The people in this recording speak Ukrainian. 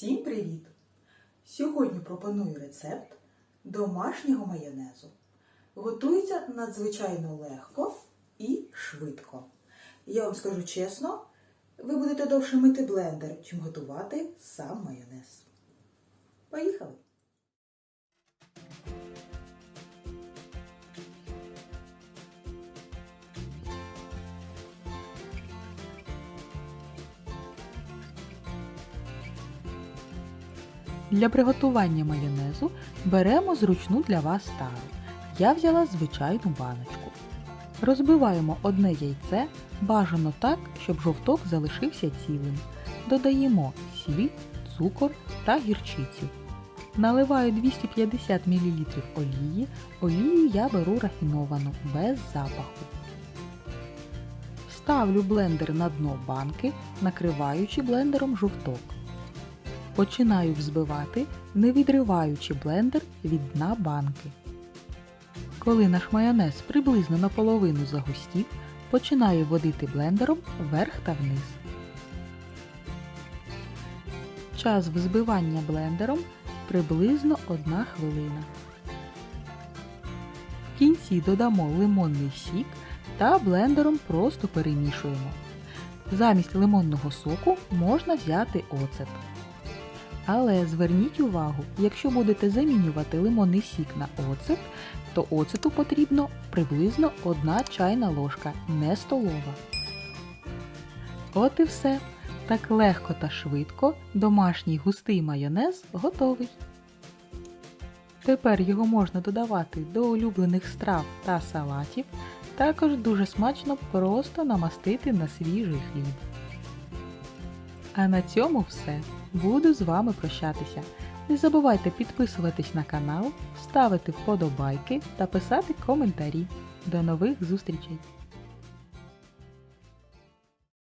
Всім привіт! Сьогодні пропоную рецепт домашнього майонезу. Готується надзвичайно легко і швидко. Я вам скажу чесно, ви будете довше мити блендер, чим готувати сам майонез. Поїхали! Для приготування майонезу беремо зручну для вас тару. Я взяла звичайну баночку. Розбиваємо одне яйце, бажано так, щоб жовток залишився цілим. Додаємо сіль, цукор та гірчицю. Наливаю 250 мл олії. Олію я беру рафіновану, без запаху. Ставлю блендер на дно банки, накриваючи блендером жовток. Починаю взбивати, не відриваючи блендер від дна банки. Коли наш майонез приблизно наполовину загустів, починаю водити блендером вверх та вниз. Час взбивання блендером приблизно 1 хвилина. В кінці додамо лимонний сік та блендером просто перемішуємо. Замість лимонного соку можна взяти оцет. Але зверніть увагу, якщо будете замінювати лимонний сік на оцет, то оцету потрібно приблизно 1 чайна ложка, не столова. От і все. Так легко та швидко домашній густий майонез готовий. Тепер його можна додавати до улюблених страв та салатів. Також дуже смачно просто намастити на свіжий хліб. А на цьому все. Буду з вами прощатися. Не забувайте підписуватись на канал, ставити вподобайки та писати коментарі. До нових зустрічей!